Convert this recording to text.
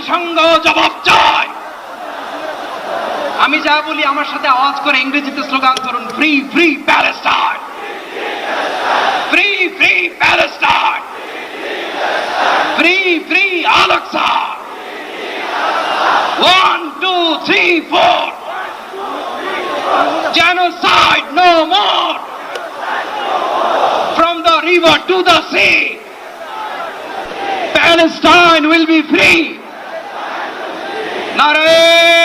জাতিসংঘ জবাব চায় আমি যা বলি আমার সাথে আওয়াজ করে ইংরেজিতে স্লোগান করুন free free Palestine free free Palestine free free one two three four genocide no more! From the river to the sea! Palestine will be free! Narayan!